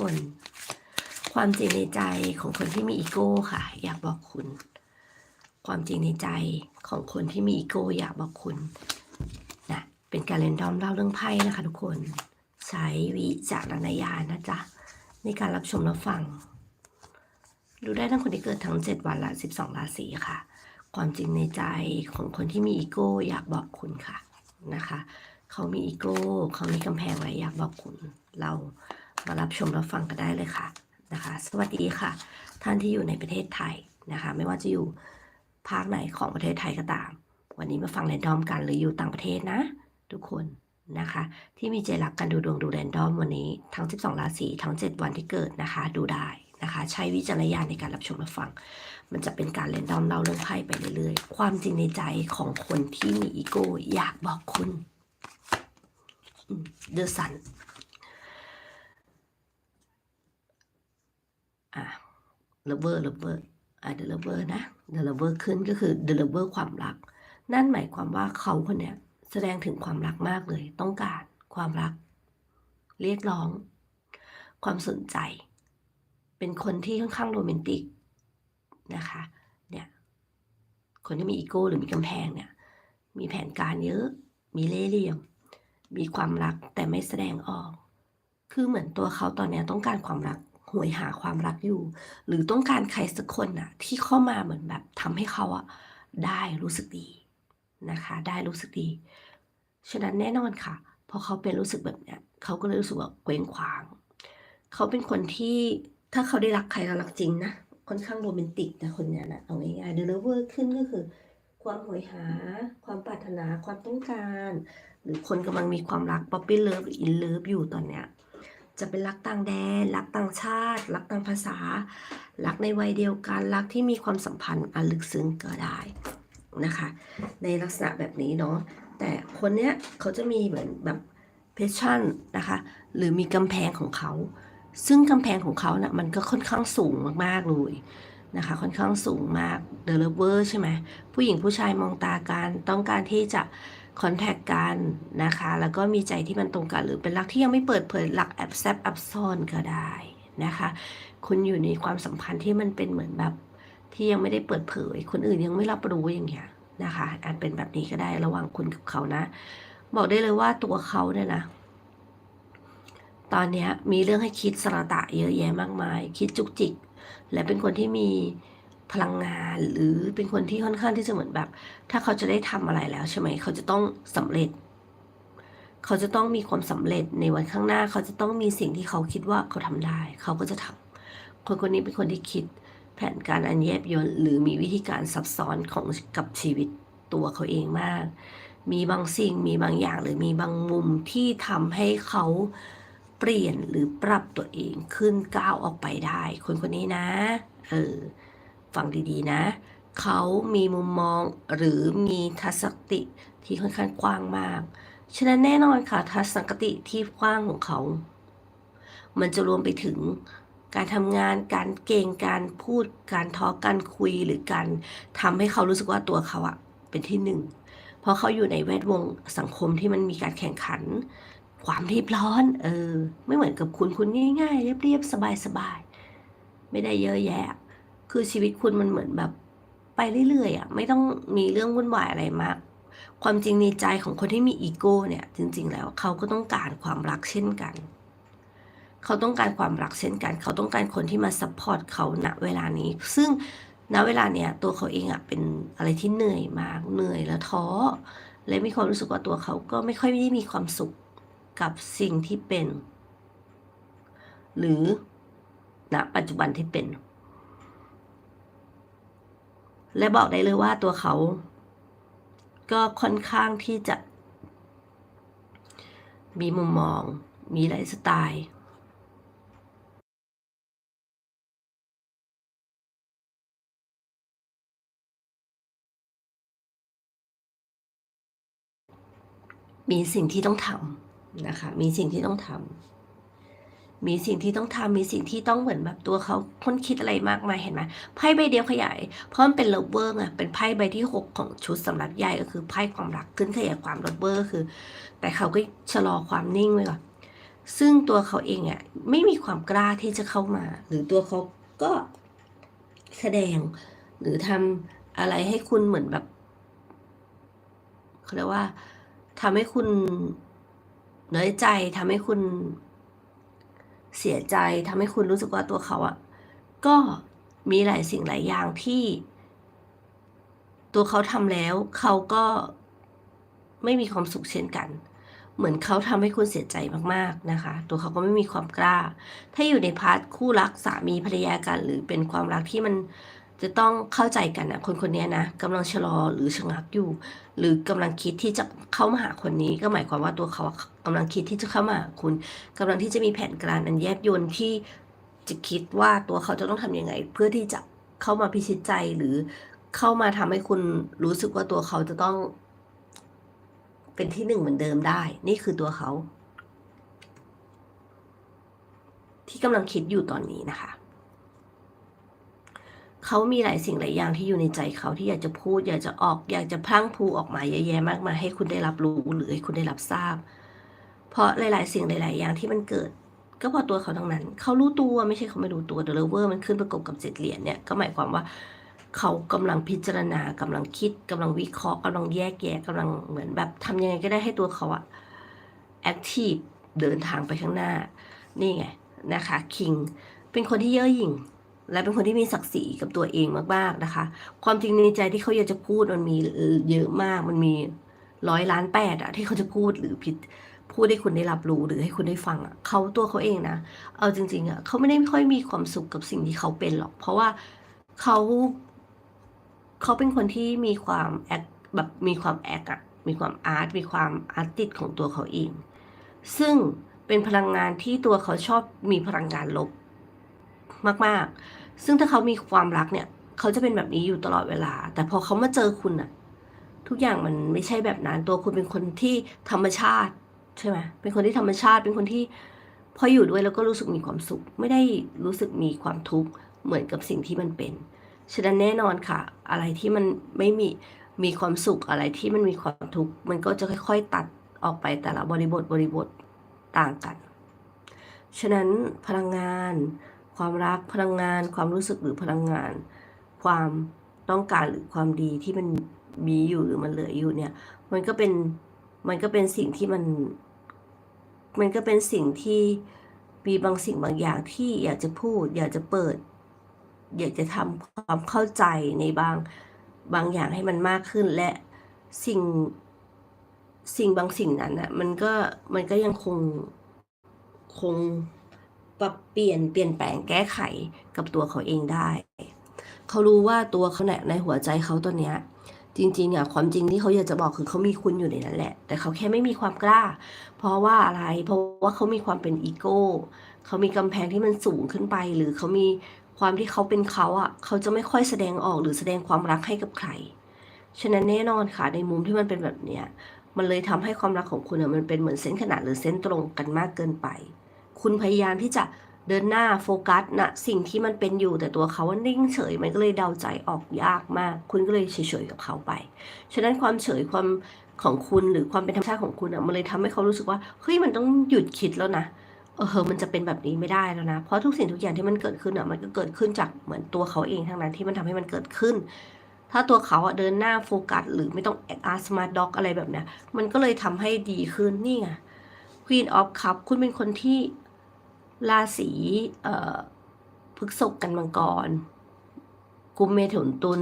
คน ความจริงในใจของคนที่มีอีโก้ค่ะ อยากบอกคุณ ความจริงในใจของคนที่มีอีโก้อยากบอกคุณนะเป็นการเล่นดอมเล่าเรื่องไพ่นะคะ ทุกคน ใช้วิจารณญาณนะจ๊ะในการรับชมรับฟัง ดูได้ทั้งคนที่เกิดทั้ง 7 วันละ12 ราศีค่ะ ความจริงในใจของคนที่มีอีโก้อยากบอกคุณค่ะนะคะ เขามีอีโก้ เขามีกำแพงไว้อยากบอกคุณ เรา มารับชมรับฟังกันได้เลยค่ะนะคะ สวัสดีค่ะ ท่านที่อยู่ในประเทศไทยนะคะ ไม่ว่าจะอยู่ภาคไหนของประเทศไทยก็ตาม วันนี้มาฟังแรนดอมกันหรืออยู่ต่างประเทศนะ ทุกคนนะคะ ที่มีใจรักกันดูดวงดูแรนดอมวันนี้ทั้ง 12 ราศีทั้ง 7 วันที่เกิดนะคะ ดูได้นะคะ ใช้วิจารณญาณในการรับชมรับฟัง มันจะเป็นการเล่นดอมเล่าเรื่องไพ่ไปเรื่อยๆ ความจริงในใจของคนที่มีอีโก้อยากบอกคุณเดอะสัน อะเลเวอร์เลเวอร์อะเดอะเลเวอร์นะเดอะเลเวอร์ขึ้นก็คือเดอะเลเวอร์ความรัก นั่นหมายความว่าเขาคนเนี้ยแสดงถึงความรักมากเลย ต้องการความรัก เรียกร้อง ความสนใจ เป็นคนที่ค่อนข้างโรแมนติกนะคะ เนี่ย คนที่มีอีโก้หรือมีกำแพงเนี่ย มีแผนการเยอะ มีเล่ห์เหลี่ยม มีความรักแต่ไม่แสดงออก คือเหมือนตัวเขาตอนนี้ต้องการความรัก หวยหาความรักอยู่ หรือต้องการใครสักคนน่ะ ที่เข้ามาเหมือนแบบทำให้เขาอะได้รู้สึกดีนะคะ ได้รู้สึกดี ฉะนั้นแน่นอนค่ะพอเขาเป็นรู้สึกแบบเนี้ยเขาก็เลยรู้สึกว่าเกว้งขวาง เขาเป็นคนที่ถ้าเขาได้รักใครแล้วรักจริงนะค่อนข้างโรแมนติกนะคนเนี้ยนะเอาง่ายๆเดลิเวอร์ขึ้นก็คือ ความโหยหา ความปรารถนาความต้องการ หรือคนกำลังมีความรักป๊อปปี้เลิฟหรืออินเลิฟอยู่ตอนเนี้ย จะเป็นรักต่างแดน รักต่างชาติ รักต่างภาษา รักในวัยเดียวกัน รักที่มีความสัมพันธ์อันลึกซึ้งก็ได้นะคะ ในลักษณะแบบนี้เนาะ แต่คนเนี้ยเขาจะมีเหมือนแบบเพชชั่นนะคะ หรือมีกำแพงของเขา ซึ่งกำแพงของเขานะ่ะมันก็ค่อนข้างสูงมากๆเลยนะคะ ค่อนข้างสูงมากเดลเวอร์ใช่ไหม ผู้หญิงผู้ชายมองตากัน ต้องการที่จะ คอนแทคกันนะคะ แล้วก็มีใจที่มันตรงกัน หรือเป็นรักที่ยังไม่เปิดเผยรักแอบแซบแอบซ่อนก็ได้นะคะ คุณอยู่ในความสัมพันธ์ที่มันเป็นเหมือนแบบที่ยังไม่ได้เปิดเผย คนอื่นยังไม่รับรู้อย่างเงี้ยนะคะอาจเป็นแบบนี้ก็ได้ระหว่างคุณกับเขานะ บอกได้เลยว่าตัวเขาเนี่ยนะ ตอนนี้มีเรื่องให้คิดสระตะเยอะแยะมากมาย คิดจุกจิก และเป็นคนที่มี พลังงาน หรือเป็นคนที่ค่อนข้างที่จะเหมือนแบบ ถ้าเขาจะได้ทำอะไรแล้วใช่ไหมเขาจะต้องสำเร็จ เขาจะต้องมีความสำเร็จในวันข้างหน้า เขาจะต้องมีสิ่งที่เขาคิดว่าเขาทำได้ เขาก็จะทำคนคนนี้เป็นคนที่คิดแผนการอันแยบยลหรือมีวิธีการซับซ้อนของกับชีวิตตัวเขาเองมาก มีบางสิ่งมีบางอย่างหรือมีบางมุมที่ทำให้เขาเปลี่ยนหรือปรับตัวเองขึ้นก้าวออกไปได้ คนคนนี้นะ เออ ฟังดีๆนะ เขามีมุมมองหรือมีทัศนคติที่ค่อนข้างกว้างมาก ฉะนั้นแน่นอนค่ะทัศนคติที่กว้างของเขา มันจะรวมไปถึงการทำงาน การเก่ง การพูด การทอล์กการคุย หรือการทำให้เขารู้สึกว่าตัวเขาอะเป็นที่หนึ่ง เพราะเขาอยู่ในแวดวงสังคมที่มันมีการแข่งขัน ความรีบร้อน เออ ไม่เหมือนกับคุณคุณง่ายๆ เรียบๆ สบายๆ ไม่ได้เยอะแยะ คือชีวิตคุณมันเหมือนแบบไปเรื่อยๆอะไม่ต้องมีเรื่องวุ่นวายอะไรมาก ความจริงในใจของคนที่มีอีโก้เนี่ย จริง ๆ แล้วเขาก็ต้องการความรักเช่นกัน เขาต้องการความรักเช่นกัน เขาต้องการคนที่มาซัพพอร์ตเขาณเวลานี้ ซึ่งณเวลาเนี้ยตัวเขาเองอะเป็นอะไรที่เหนื่อยมากเหนื่อยแล้วท้อและมีความรู้สึกว่าตัวเขาก็ไม่ค่อยได้มีความสุขกับสิ่งที่เป็น หรือณปัจจุบันที่เป็น และบอกได้เลยว่าตัวเขา ก็ค่อนข้างที่จะ มีมุมมอง มีไลฟ์สไตล์มีสิ่งที่ต้องทำนะคะ มีสิ่งที่ต้องทำ มีสิ่งที่ต้องทำมีสิ่งที่ต้องเหมือนแบบตัวเขาค้นคิดอะไรมากมายเห็นไหมไพ่ใบเดียวขยาย เพราะมันเป็นเลเวอร์ไงเป็นไพ่ใบที่หกของชุดสำหรับใหญ่ก็คือไพ่ความรักขึ้นขยายความเลเวอร์คือ แต่เขาก็ชะลอความนิ่งไว้ก่อนซึ่งตัวเขาเองอะไม่มีความกล้าที่จะเข้ามา หรือตัวเขาก็แสดง หรือทำอะไรให้คุณเหมือนแบบเขาเรียกว่าทำให้คุณน้อยใจทำให้คุณ เสียใจทำให้คุณรู้สึกว่าตัวเขาอะก็มีหลายสิ่งหลายอย่างที่ ตัวเขาทำแล้วเขาก็ไม่มีความสุขเช่นกัน เหมือนเขาทำให้คุณเสียใจมากๆนะคะ ตัวเขาก็ไม่มีความกล้า ถ้าอยู่ในพาร์ทคู่รักสามีภรรยากัน หรือเป็นความรักที่มัน จะต้องเข้าใจกันนะคนคนนี้นะกำลังชะลอหรือชะงักอยู่ หรือกำลังคิดที่จะเข้ามาหาคนนี้ ก็หมายความว่าตัวเขากำลังคิดที่จะเข้ามาหาคุณกำลังที่จะมีแผนการอันแยบยลที่จะคิดว่าตัวเขาจะต้องทำยังไง เพื่อที่จะเข้ามาพิชิตใจหรือเข้ามาทำให้คุณรู้สึกว่าตัวเขาจะต้อง เป็นที่หนึ่งเหมือนเดิมได้ นี่คือตัวเขา ที่กำลังคิดอยู่ตอนนี้นะคะ เขามีหลายสิ่งหลายอย่างที่อยู่ในใจเขาที่อยากจะพูด อยากจะออก อยากจะพลั่งพูออกมาเยอะแยะมากมายให้คุณได้รับรู้หรือให้คุณได้รับทราบ เพราะหลาย ๆ สิ่งหลาย ๆ อย่างที่มันเกิด ก็เพราะตัวเขาทั้งนั้น เขารู้ตัวไม่ใช่เขาไม่รู้ตัวเดลเวอร์มันขึ้นประกบกับเจ็ดเหรียญเนี่ยก็หมายความว่าเขากำลังพิจารณากำลังคิดกำลังวิเคราะห์กำลังแยกแยะกำลังเหมือนแบบทำยังไงก็ได้ให้ตัวเขาอะแอคทีฟเดินทางไปข้างหน้า นี่ไงนะคะคิงเป็นคนที่เย่อหยิ่ง และเป็นคนที่มีศักดิ์ศรีกับตัวเองมากๆนะคะ ความจริงในใจที่เขาอยากจะพูดมันมีเยอะมาก มันมีร้อยล้านแปดอะที่เขาจะพูดหรือผิดพูดให้คุณได้รับรู้หรือให้คุณได้ฟังอะเขาตัวเขาเองนะเอาจริง ๆอะเขาไม่ได้ค่อยมีความสุขกับสิ่งที่เขาเป็นหรอก เพราะว่าเขาเขาเป็นคนที่มีความแอคแบบมีความแอคอะมีความอาร์ตมีความอาร์ติสของตัวเขาเอง ซึ่งเป็นพลังงานที่ตัวเขาชอบมีพลังงานลบมาก ๆ ซึ่งถ้าเขามีความรักเนี่ย เขาจะเป็นแบบนี้อยู่ตลอดเวลา แต่พอเขามาเจอคุณอะทุกอย่างมันไม่ใช่แบบนั้น ตัวคุณเป็นคนที่ธรรมชาติใช่ไหมเป็นคนที่ธรรมชาติ เป็นคนที่พออยู่ด้วยแล้วก็รู้สึกมีความสุข ไม่ได้รู้สึกมีความทุกข์เหมือนกับสิ่งที่มันเป็น ฉะนั้นแน่นอนค่ะ อะไรที่มันไม่มีมีความสุขอะไรที่มันมีความทุกข์มันก็จะค่อย ๆ ตัดออกไปแต่ละบริบทบริบทต่างกัน ฉะนั้นพลังงาน ความรักพลังงาน ความรู้สึกหรือพลังงาน ความต้องการหรือความดีที่มันมีอยู่หรือมันเหลืออยู่เนี่ย มันก็เป็นมันก็เป็นสิ่งที่มัน มันก็เป็นสิ่งที่มีบางสิ่งบางอย่างที่อยากจะพูด อยากจะเปิด อยากจะทำความเข้าใจในบางบางอย่างให้มันมากขึ้นและสิ่งสิ่งบางสิ่งนั้นนะมันก็มันก็ยังคงคง ปรับเปลี่ยนเปลี่ยนแปลงแก้ไขกับตัวเขาเองได้ เขารู้ว่าตัวเขาเนี่ยในหัวใจเขาตอนเนี้ยจริงๆอะความจริงที่เขาอยากจะบอกคือเขามีคุณอยู่ในนั้นแหละ แต่เขาแค่ไม่มีความกล้า เพราะว่าอะไรเพราะว่าเขามีความเป็นอีโก้เขามีกำแพงที่มันสูงขึ้นไป หรือเขามีความที่เขาเป็นเขาอะเขาจะไม่ค่อยแสดงออกหรือแสดงความรักให้กับใคร ฉะนั้นแน่นอนค่ะในมุมที่มันเป็นแบบเนี้ยมันเลยทำให้ความรักของคุณอะมันเป็นเหมือนเส้นขนาดหรือเส้นตรงกันมากเกินไป คุณพยายามที่จะเดินหน้าโฟกัสนะสิ่งที่มันเป็นอยู่แต่ตัวเขาว่านิ่งเฉยมันก็เลยเดาใจออกยากมาก คุณก็เลยเฉยๆกับเขาไป ฉะนั้นความเฉยความของคุณหรือความเป็นธรรมชาติของคุณอะมันเลยทำให้เขารู้สึกว่าเฮ้ยมันต้องหยุดคิดแล้วนะเออมันจะเป็นแบบนี้ไม่ได้แล้วนะ เพราะทุกสิ่งทุกอย่างที่มันเกิดขึ้นอะมันก็เกิดขึ้นจากเหมือนตัวเขาเองทั้งนั้นที่มันทำให้มันเกิดขึ้น ถ้าตัวเขาอะเดินหน้าโฟกัสหรือไม่ต้องแอคอาร์สมาร์ทด็อกอะไรแบบเนี้ยมันก็เลยทำให้ดีขึ้นนี่ไง Queen of Cup คุณเป็นคนที่ ราศีพฤษภกันมังกรกุมเมถุนตุล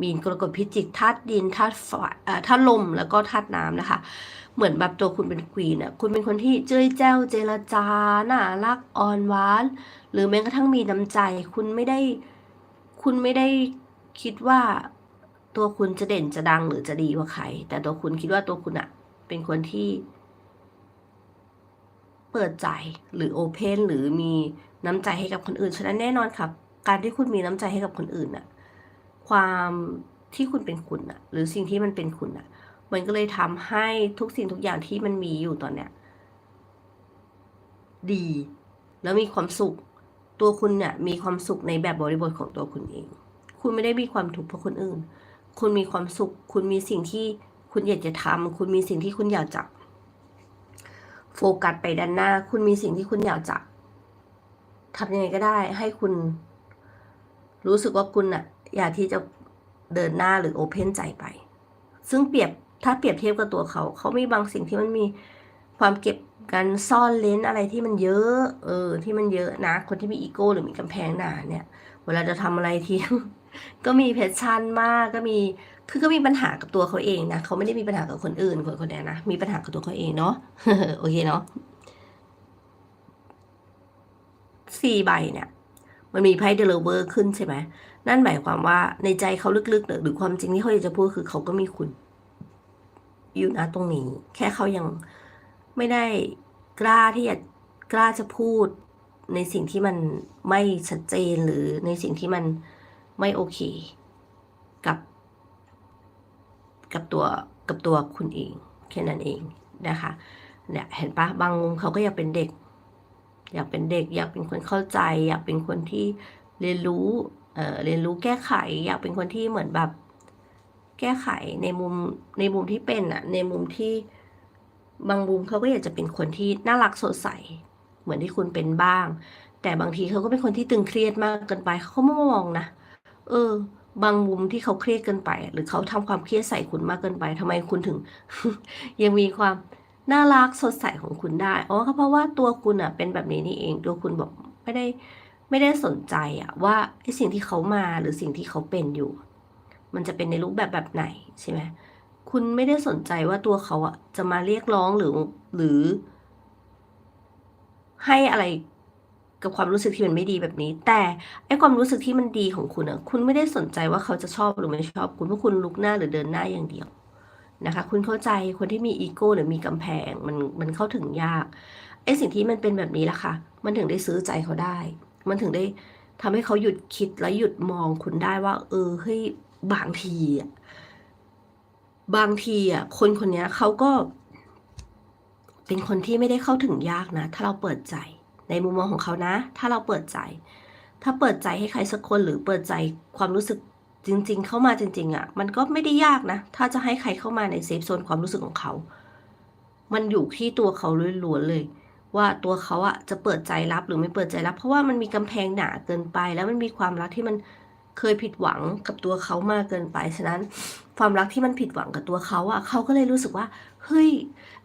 มีนกรกฎพิจิกธาตุดินธาตุไฟเอ่อธาตุลมแล้วก็ธาตุน้ำนะคะ เหมือนแบบตัวคุณเป็นควีนอะคุณเป็นคนที่เจ้ยแจ้วเจรจาน่ารักอ่อนหวาน หรือแม้กระทั่งมีน้ำใจ คุณไม่ได้ คุณไม่ได้คิดว่าตัวคุณจะเด่นจะดังหรือจะดีกว่าใคร แต่ตัวคุณคิดว่าตัวคุณอะเป็นคนที่ เปิดใจหรือโอเพนหรือมีน้ำใจให้กับคนอื่น ฉะนั้นแน่นอนครับ การที่คุณมีน้ำใจให้กับคนอื่นน่ะ ความที่คุณเป็นคุณน่ะ หรือสิ่งที่มันเป็นคุณน่ะ มันก็เลยทำให้ทุกสิ่งทุกอย่างที่มันมีอยู่ตอนเนี้ยดี แล้วมีความสุข ตัวคุณเนี่ยมีความสุขในแบบบริบทของตัวคุณเอง คุณไม่ได้มีความทุกข์เพราะคนอื่น คุณมีความสุข คุณมีสิ่งที่คุณอยากจะทำคุณมีสิ่งที่คุณอยากจะ โฟกัสไปด้านหน้า คุณมีสิ่งที่คุณอยากจะทำยังไงก็ได้ ให้คุณ รู้สึกว่าคุณอะอยากที่จะเดินหน้าหรือโอเพนใจไป ซึ่งเปรียบถ้าเปรียบเทียบกับตัวเขา เขามีบางสิ่งที่มันมีความเก็บการซ่อนเลนอะไรที่มันเยอะ เออ ที่มันเยอะนะ คนที่มีอีโก้หรือมีกำแพงหนาเนี่ย เวลาจะทำอะไรที ก็มีเพชชั่นมาก ก็มี คือก็มีปัญหากับตัวเขาเองนะเขาไม่ได้มีปัญหากับคนอื่นคนคนนี้นะมีปัญหากับตัวเขาเองเนาะโอเคเนาะสี่ใบเนี่ย มันมีไพ่เดลเวอร์ขึ้นใช่ไหมนั่นหมายความว่าในใจเขาลึกๆหรือความจริงที่เขาอยากจะพูดคือเขาก็มีคุณ อยู่นะตรงนี้ แค่เขายังไม่ได้กล้าที่จะกล้าจะพูดในสิ่งที่มันไม่ชัดเจนหรือในสิ่งที่มันไม่โอเค กับตัวกับตัวคุณเองแค่นั้นเองนะคะเนี่ยเห็นปะบางมุมเขาก็อยากเป็นเด็ก อยากเป็นเด็ก อยากเป็นคนเข้าใจ อยากเป็นคนที่เรียนรู้เอ่อเรียนรู้แก้ไข อยากเป็นคนที่เหมือนแบบ แก้ไขในมุมในมุมที่เป็นอะในมุมที่บางมุมเขาก็อยากจะเป็นคนที่น่ารักสดใสเหมือนที่คุณเป็นบ้าง แต่บางทีเขาก็เป็นคนที่ตึงเครียดมากเกินไปเขาก็ไม่มองนะเออ บางมุมที่เขาเครียดเกินไป หรือเขาทำความเครียดใส่คุณมากเกินไปทำไมคุณถึง ยังมีความน่ารักสดใสของคุณได้อ๋อก็เพราะว่าตัวคุณอะเป็นแบบนี้นี่เอง ตัวคุณบอกไม่ได้ไม่ได้สนใจอะว่าไอ้สิ่งที่เขามาหรือสิ่งที่เขาเป็นอยู่ มันจะเป็นในรูปแบบแบบไหนใช่ไหมคุณไม่ได้สนใจว่าตัวเขาอะจะมาเรียกร้องหรือหรือ ให้อะไร กับความรู้สึกที่มันไม่ดีแบบนี้ แต่ไอ้ความรู้สึกที่มันดีของคุณอะคุณไม่ได้สนใจว่าเขาจะชอบหรือไม่ชอบคุณเพราะคุณลุกหน้าหรือเดินหน้าอย่างเดียวนะคะ คุณเข้าใจคนที่มีอีโก้หรือมีกำแพงมันมันเข้าถึงยากไอ้สิ่งที่มันเป็นแบบนี้ละค่ะ มันถึงได้ซื้อใจเขาได้ มันถึงได้ทำให้เขาหยุดคิดและหยุดมองคุณได้ว่า เออเฮ้ยบางทีอะบางทีอะคนคนนี้เขาก็ เป็นคนที่ไม่ได้เข้าถึงยากนะ ถ้าเราเปิดใจ ในมุมมองของเขานะ ถ้าเราเปิดใจ ถ้าเปิดใจให้ใครสักคนหรือเปิดใจความรู้สึกจริง ๆ เข้ามาจริง ๆอะ มันก็ไม่ได้ยากนะ ถ้าจะให้ใครเข้ามาในเซฟโซนความรู้สึกของเขา มันอยู่ที่ตัวเขาล้วนๆเลย ว่าตัวเขาอะจะเปิดใจรับหรือไม่เปิดใจรับ เพราะว่ามันมีกำแพงหนาเกินไป แล้วมันมีความรักที่มัน เคยผิดหวังกับตัวเขามากเกินไป ฉะนั้นความรักที่มันผิดหวังกับตัวเขาอะเขาก็เลยรู้สึกว่า เฮ้ย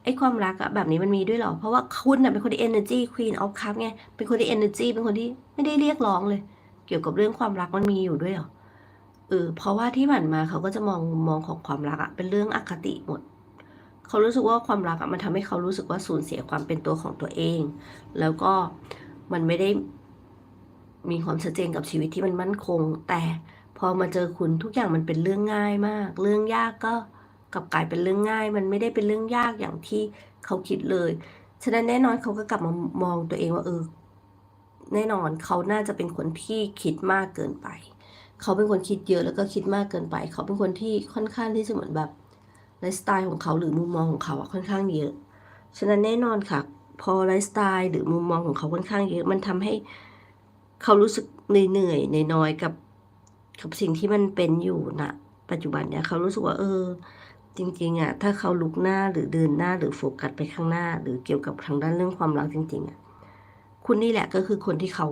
ไอความรักอะแบบนี้มันมีด้วยหรอ เพราะว่าคุณน่ะเป็นคนที่ energy queen of cup ไง เป็นคนที่ energy เป็นคนที่ไม่ได้เรียกร้องเลย เกี่ยวกับเรื่องความรักมันมีอยู่ด้วยหรอ เออ เพราะว่าที่ผ่านมาเขาก็จะมองมองของความรักอะเป็นเรื่องอคติหมด เขารู้สึกว่าความรักอะมันทำให้เขารู้สึกว่าสูญเสียความเป็นตัวของตัวเอง แล้วก็มันไม่ได้ มีความชัดเจนกับชีวิตที่มันมั่นคง แต่พอมาเจอคุณทุกอย่างมันเป็นเรื่องง่ายมาก เรื่องยากก็กลับกลายเป็นเรื่องง่าย มันไม่ได้เป็นเรื่องยากอย่างที่เขาคิดเลย ฉะนั้นแน่นอนเขาก็กลับมามองตัวเองว่าเออ แน่นอนเขาน่าจะเป็นคนที่คิดมากเกินไป เขาเป็นคนคิดเยอะแล้วก็คิดมากเกินไป เขาเป็นคนที่ค่อนข้างที่จะเหมือนแบบไลฟ์สไตล์ของเขาหรือมุมมองของเขาอะค่อนข้างเยอะ ฉะนั้นแน่นอนค่ะ พอไลฟ์สไตล์หรือมุมมองของเขาค่อนข้างเยอะ มันทำให้ เขารู้สึกเหนื่อยๆน้อยๆกับ กับสิ่งที่มันเป็นอยู่ณปัจจุบันเนี่ยเขารู้สึกว่า เออ จริง ๆอะถ้าเขาลุกหน้าหรือเดินหน้าหรือโฟกัสไปข้างหน้า หรือเกี่ยวกับทางด้านเรื่องความรักจริง ๆอะคุณนี่แหละก็คือคนที่เขา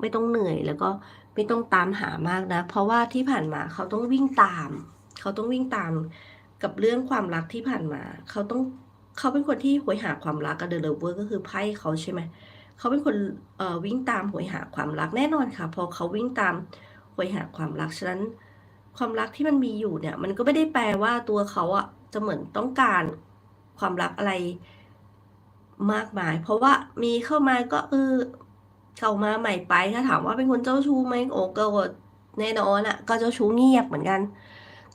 ไม่ต้องเหนื่อยแล้วก็ไม่ต้องตามหามากนะ เพราะว่าที่ผ่านมาเขาต้องวิ่งตาม เขาต้องวิ่งตามกับเรื่องความรักที่ผ่านมา เขาต้องเขาเป็นคนที่หวยหาความรักกับเดลเวอร์ก็คือไพ่เขาใช่ไหมเขาเป็นคนวิ่งตามหวยหาความรักแน่นอนค่ะ พอเขาวิ่งตามหวยหาความรักฉะนั้น ความรักที่มันมีอยู่เนี่ย มันก็ไม่ได้แปลว่าตัวเขาอะจะเหมือนต้องการความรักอะไรมากมาย เพราะว่ามีเข้ามาก็เออเข้ามาใหม่ไปถ้าถามว่าเป็นคนเจ้าชู้ไหมโอ้ก็แน่นอนอะก็เจ้าชู้เงียบเหมือนกัน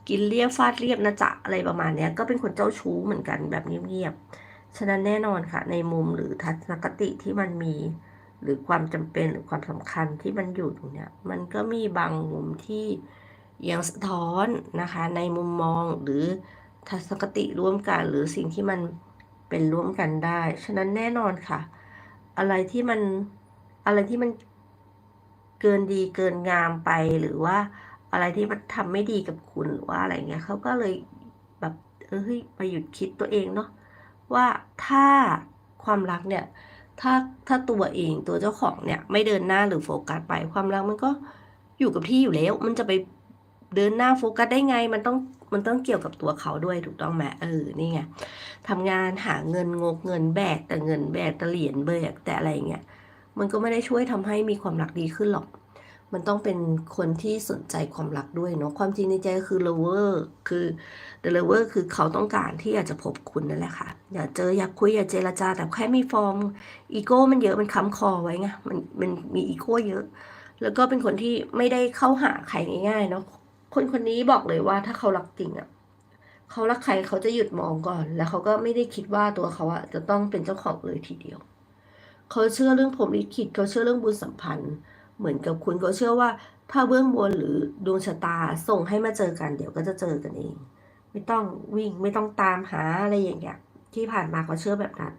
กินเรียบฟาดเรียบนะจ๊ะอะไรประมาณเนี้ย ก็เป็นคนเจ้าชู้เหมือนกันแบบเงียบๆ ฉะนั้นแน่นอนค่ะ ในมุมหรือทัศนคติที่มันมี หรือความจำเป็นหรือความสำคัญที่มันอยู่ตรงเนี้ยมันก็มีบางมุมที่ยังสะท้อนนะคะ ในมุมมองหรือทัศนคติร่วมกัน หรือสิ่งที่มันเป็นร่วมกันได้ ฉะนั้นแน่นอนค่ะ อะไรที่มันอะไรที่มันเกินดีเกินงามไปหรือว่าอะไรที่มันทำไม่ดีกับคุณหรือว่าอะไรเงี้ยเขาก็เลยแบบเออเฮ้ยไปหยุดคิดตัวเองเนาะ ว่าถ้าความรักเนี่ยถ้าถ้าตัวเองตัวเจ้าของเนี่ย ไม่เดินหน้าหรือโฟกัสไปความรักมันก็อยู่กับที่อยู่แล้ว มันจะไปเดินหน้าโฟกัสได้ไง มันต้องมันต้องเกี่ยวกับตัวเขาด้วยถูกต้องไหมเออนี่ไงทำงานหาเงินงกเงินแบกแต่เงินแบกแต่เหรียญแบกแต่อะไรเงี้ยมันก็ไม่ได้ช่วยทำให้มีความรักดีขึ้นหรอก มันต้องเป็นคนที่สนใจความรักด้วยเนาะความจริงในใจก็คือ lover คือ the lover คือเขาต้องการที่อยากจะพบคุณนั่นแหละค่ะ อยากเจออยากคุยอยากเจรจา แต่แค่มีฟอร์มอีโก้มันเยอะมันค้ำคอไว้ไงมันมันมีอีโก้เยอะ แล้วก็เป็นคนที่ไม่ได้เข้าหาใครง่ายๆเนาะคนคนนี้บอกเลยว่าถ้าเขารักจริงอะเขารักใครเขาจะหยุดมองก่อน แล้วเขาก็ไม่ได้คิดว่าตัวเขาอะจะต้องเป็นเจ้าของเลยทีเดียว เขาเชื่อเรื่องพรหมลิขิตเขาเชื่อเรื่องบุญสัมพันธ์ เหมือนกับคุณเขาเชื่อว่า ถ้าเบื้องบนหรือดวงชะตาส่งให้มาเจอกันเดี๋ยวก็จะเจอกันเอง ไม่ต้องวิ่งไม่ต้องตามหาอะไรอย่างเงี้ยที่ผ่านมาเขาเชื่อแบบนั้น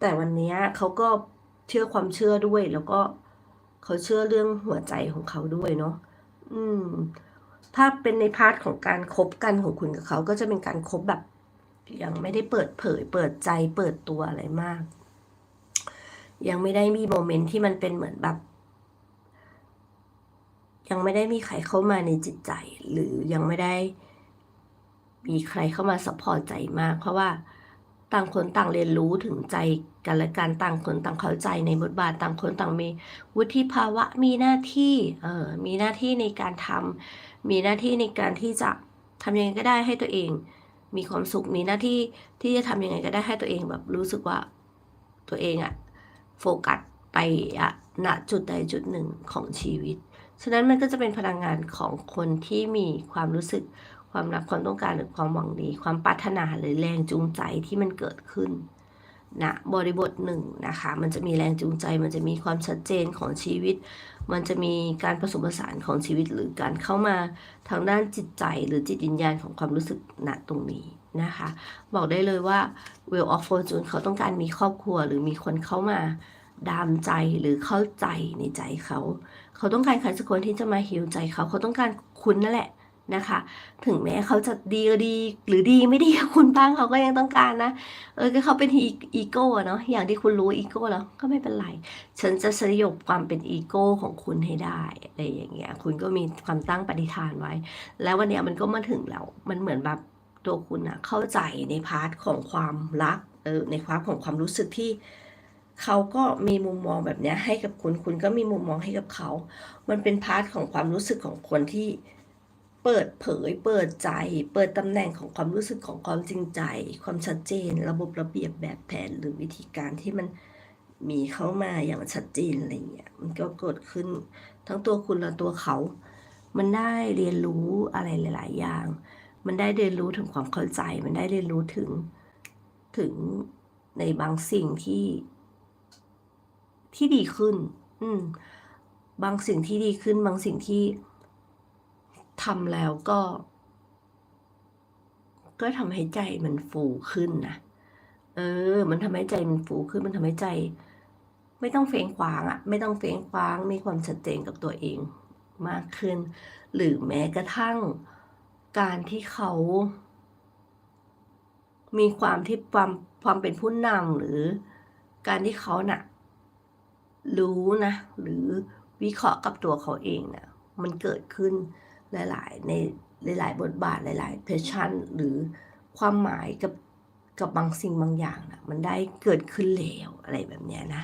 แต่วันนี้เขาก็เชื่อความเชื่อด้วย แล้วก็เขาเชื่อเรื่องหัวใจของเขาด้วยเนาะอืม ถ้าเป็นในพาร์ทของการคบกันของคุณกับเขาก็จะเป็นการคบแบบ ยังไม่ได้เปิดเผย เปิดใจเปิดตัวอะไรมาก ยังไม่ได้มีโมเมนต์ที่มันเป็นเหมือนแบบ ยังไม่ได้มีใครเข้ามาในจิตใจ หรือยังไม่ได้ มีใครเข้ามาซัพพอร์ตใจมาก เพราะว่าต่างคนต่างเรียนรู้ถึงใจกันและกันต่างคนต่างเข้าใจในบทบาทต่างคนต่างมีวุฒิภาวะมีหน้าที่เออมีหน้าที่ในการทำมีหน้าที่ในการที่จะทำยังไงก็ได้ให้ตัวเอง มีความสุขมีหน้าที่ที่จะทำยังไงก็ได้ให้ตัวเองแบบรู้สึกว่าตัวเองอะโฟกัสไปอะณจุดใดจุดหนึ่งของชีวิต ฉะนั้นมันก็จะเป็นพลังงานของคนที่มีความรู้สึก ความรักความต้องการหรือความหวังดี ความปรารถนาหรือแรงจูงใจที่มันเกิดขึ้นณบริบทหนึ่งนะคะ มันจะมีแรงจูงใจ มันจะมีความชัดเจนของชีวิต มันจะมีการผสมผสานของชีวิต หรือการเข้ามาทางด้านจิตใจหรือจิตวิญญาณของความรู้สึกณตรงนี้นะคะ บอกได้เลยว่า Wheel of Fortune เขาต้องการมีครอบครัวหรือมีคนเข้ามาดามใจหรือเข้าใจในใจเขา เขาต้องการใครสักคนที่จะมาฮิวใจเขา เขาต้องการคุณนั่นแหละ นะคะ ถึงแม้เขาจะดีก็ดี หรือดีไม่ดีกับคุณบ้างเขาก็ยังต้องการนะ เออก็เขาเป็นอีโก้เนาะอย่างที่คุณรู้อีโก้แล้วก็ไม่เป็นไร ฉันจะสยบความเป็นอีโก้ของคุณให้ได้อะไรอย่างเงี้ยคุณก็มีความตั้งปฏิฐานไว้ แล้ววันเนี้ยมันก็มาถึงแล้วมันเหมือนแบบตัวคุณอะเข้าใจในพาร์ทของความรักเออในพาร์ทของความรู้สึกที่เขาก็มีมุมมองแบบเนี้ยให้กับคุณ คุณก็มีมุมมองให้กับเขา มันเป็นพาร์ทของความรู้สึกของคนที่ เปิดเผย เปิดใจ เปิดตำแหน่งของความรู้สึกของความจริงใจ ความชัดเจน ระบบระเบียบแบบแผนหรือวิธีการที่มันมีเข้ามาอย่างชัดเจนอะไรเงี้ยมันก็เกิดขึ้น ทั้งตัวคุณและตัวเขา มันได้เรียนรู้อะไรหลาย ๆ อย่าง มันได้เรียนรู้ถึงความเข้าใจ มันได้เรียนรู้ถึงถึงในบางสิ่งที่ ที่ดีขึ้น อืมบางสิ่งที่ดีขึ้น บางสิ่งที่ ทำแล้วก็ ก็ทำให้ใจมันฟูขึ้นนะเออ มันทำให้ใจมันฟูขึ้น มันทำให้ใจ ไม่ต้องเฟ้งคว้างอะไม่ต้องเฟ้งคว้างมีความชัดเจนกับตัวเองมากขึ้น หรือแม้กระทั่งการที่เขา มีความที่ความความเป็นผู้นำหรือการที่เขาน่ะ รู้นะ หรือวิเคราะห์กับตัวเขาเองนะมันเกิดขึ้น หลาย ๆ ในหลาย ๆ บทบาทหลาย ๆ เพชชั่น หรือความหมายกับกับบางสิ่งบางอย่างนะมันได้เกิดขึ้นแล้วอะไรแบบนี้นะ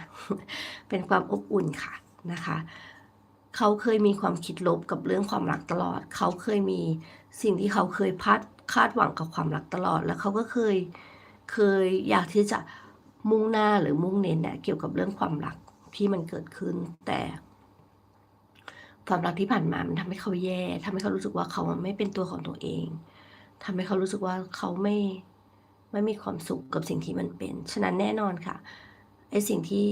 เป็นความอบอุ่นค่ะนะคะเขาเคยมีความคิดลบกับเรื่องความรักตลอด เขาเคยมีสิ่งที่เขาเคยพาดคาดหวังกับความรักตลอด แล้วเขาก็เคยเคยอยากที่จะมุ่งหน้าหรือมุ่งเน้นเนี่ยเกี่ยวกับเรื่องความรักที่มันเกิดขึ้นแต่ ความรักที่ผ่านมามันทำให้เขาแย่ทำให้เขารู้สึกว่าเขาไม่เป็นตัวของตัวเองทำให้เขารู้สึกว่าเขาไม่ไม่มีความสุขกับสิ่งที่มันเป็น ฉะนั้นแน่นอนค่ะไอ้สิ่งที่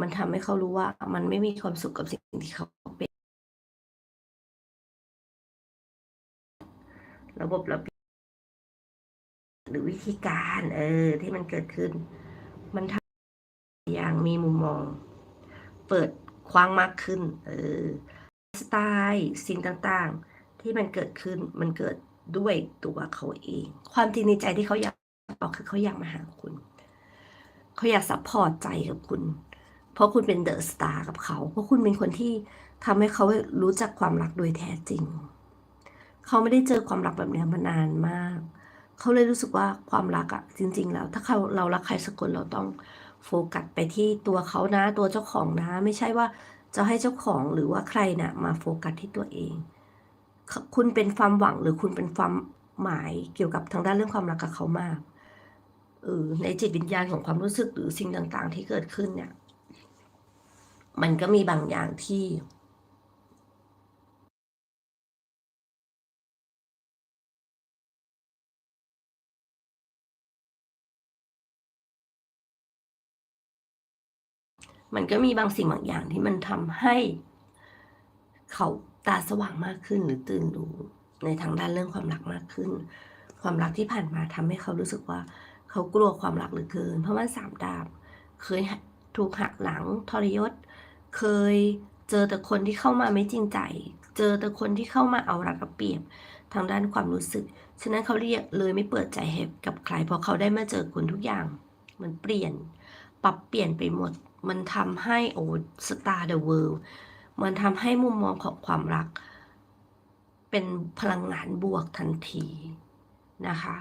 มันทำให้เขารู้ว่า มันไม่มีความสุขกับสิ่งที่เขาเป็น ระบบระเบียบหรือวิธีการ เออ ที่มันเกิดขึ้น มันทำอย่างมีมุมมอง เปิด กว้างมากขึ้น เออ สไตล์สิ่งต่างๆ ที่มันเกิดขึ้นมันเกิดด้วยตัวเขาเอง ความจริงในใจที่เขาอยากบอกคือเขาอยากมาหาคุณ เขาอยากซัพพอร์ตใจกับคุณ เพราะคุณเป็นเดอะสตาร์กับเขา เพราะคุณเป็นคนที่ทำให้เขารู้จักความรักโดยแท้จริง เขาไม่ได้เจอความรักแบบนี้มานานมาก เขาเลยรู้สึกว่าความรักอะจริง ๆ แล้ว ถ้าเขาเรารักใครสักคนเราต้อง โฟกัสไปที่ตัวเขานะตัวเจ้าของนะ ไม่ใช่ว่าจะให้เจ้าของหรือว่าใครนะ่ะ มาโฟกัสที่ตัวเอง คุณเป็นความหวังหรือคุณเป็นความหมายเกี่ยวกับทางด้านเรื่องความรักกับเขามากเออในจิตวิญญาณของความรู้สึกหรือสิ่งต่าง ๆ ที่เกิดขึ้นเนี่ย มันก็มีบางอย่างที่ มันก็มีบางสิ่งบางอย่างที่มันทำให้ เขาตาสว่างมากขึ้นหรือตื่นรู้ในทางด้านเรื่องความรักมากขึ้น ความรักที่ผ่านมาทำให้เขารู้สึกว่า เขากลัวความรักเหลือเกิน เพราะว่าสามดาบ เคยถูกหักหลังทรยศ เคยเจอแต่คนที่เข้ามาไม่จริงใจ เจอแต่คนที่เข้ามาเอารัดเอาเปรียบทางด้านความรู้สึก ฉะนั้นเขาเรียกเลยไม่เปิดใจให้กับใคร เพราะเขาได้มาเจอคุณทุกอย่าง มันเปลี่ยน ปรับเปลี่ยนไปหมด มันทำให้โอ้สตาร์เดอะเวิลด์มันทำให้มุมมองของความรัก เป็นพลังงานบวกทันทีนะคะ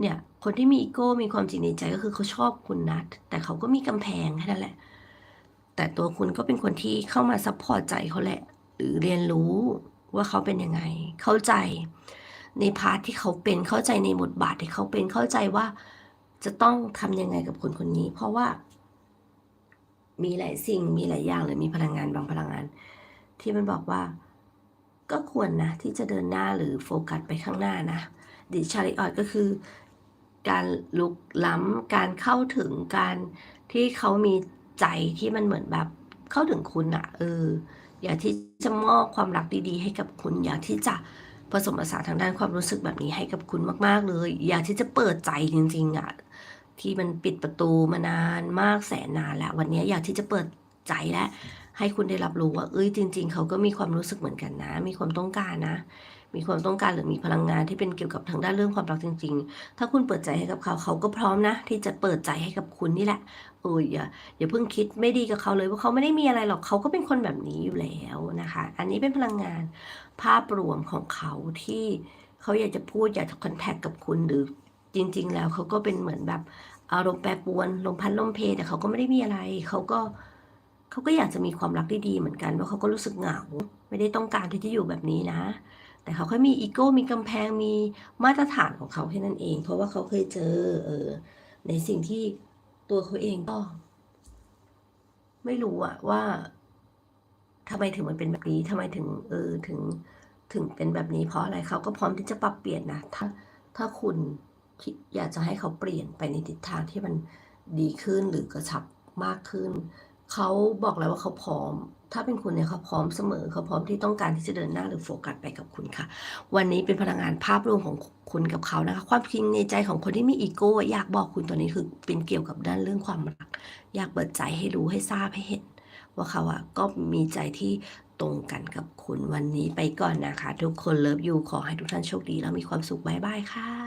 เนี่ยคนที่มีอีโก้มีความจริงในใจก็คือเขาชอบคุณนะแต่เขาก็มีกำแพงแค่นั้นแหละ แต่ตัวคุณก็เป็นคนที่เข้ามาซัพพอร์ตใจเขาแหละ หรือเรียนรู้ว่าเขาเป็นยังไง เข้าใจในพาร์ทที่เขาเป็นเข้าใจในบทบาทที่เขาเป็นเข้าใจว่าจะต้องทำยังไงกับคนคนนี้ เพราะว่า มีหลายสิ่งมีหลายอย่างหรือมีพลังงานบางพลังงาน ที่มันบอกว่า ก็ควรนะ ที่จะเดินหน้าหรือโฟกัสไปข้างหน้านะดิชาริออดก็คือ การลุกล้ำการเข้าถึงการที่เขามีใจที่มันเหมือนแบบเข้าถึงคุณอะเออ อยากที่จะมอบความรักดีๆ ให้กับคุณ อยากที่จะผสมผสานทางด้านความรู้สึกแบบนี้ให้กับคุณมาก ๆ เลย อยากที่จะเปิดใจจริง ๆอะ ที่มันปิดประตูมานานมากแสนนานแล้ว วันนี้อยากที่จะเปิดใจและให้คุณได้รับรู้ว่า เอ้ยจริง ๆ เขาก็มีความรู้สึกเหมือนกันนะ มีความต้องการนะ มีความต้องการหรือมีพลังงานที่เป็นเกี่ยวกับทางด้านเรื่องความรักจริง ๆ ถ้าคุณเปิดใจให้กับเขาเขาก็พร้อมนะ ที่จะเปิดใจให้กับคุณนี่แหละเอออย่าอย่าเพิ่งคิดไม่ดีกับเขาเลยว่าเขาไม่ได้มีอะไรหรอกเขาก็เป็นคนแบบนี้อยู่แล้วนะคะ อันนี้เป็นพลังงานภาพรวมของเขาที่เขาอยากจะพูดอยากจะคอนแทคกับคุณหรือ จริง ๆ แล้วเขาก็เป็นเหมือนแบบอารมณ์แปรปรวนลมพัดลมเพแต่เขาก็ไม่ได้มีอะไรเขาก็เขาก็อยากจะมีความรักที่ดีเหมือนกันว่าเขาก็รู้สึกเหงา ไม่ได้ต้องการที่จะอยู่แบบนี้นะ แต่เขาแค่มีอีโก้มีกำแพงมีมาตรฐานของเขาแค่นั้นเอง เพราะว่าเขาเคยเจอเออในสิ่งที่ตัวเขาเองก็ ไม่รู้อะว่าทำไมถึงมันเป็นแบบนี้ทำไมถึง เออถึงถึงเป็นแบบนี้เพราะอะไรเขาก็พร้อมที่จะปรับเปลี่ยนนะถ้าถ้าคุณ อยากจะให้เขาเปลี่ยนไปในทิศทางที่มันดีขึ้นหรือกระชับมากขึ้น เขาบอกแล้วว่าเขาพร้อม ถ้าเป็นคุณเนี่ยเขาพร้อมเสมอ เขาพร้อมที่ต้องการที่จะเดินหน้าหรือโฟกัสไปกับคุณค่ะ วันนี้เป็นพลังงานภาพรวมของคุณกับเขานะคะ ความคิดในใจของคนที่มีอีโก้อยากบอกคุณตอนนี้คือเป็นเกี่ยวกับด้านเรื่องความรัก อยากเปิดใจให้รู้ให้ทราบให้เห็น ว่าเขาอะก็มีใจที่ตรงกันกับคุณวันนี้ไปก่อนนะคะ ทุกคนเลิฟยูขอให้ทุกท่านโชคดี แล้วมีความสุขบายบายค่ะ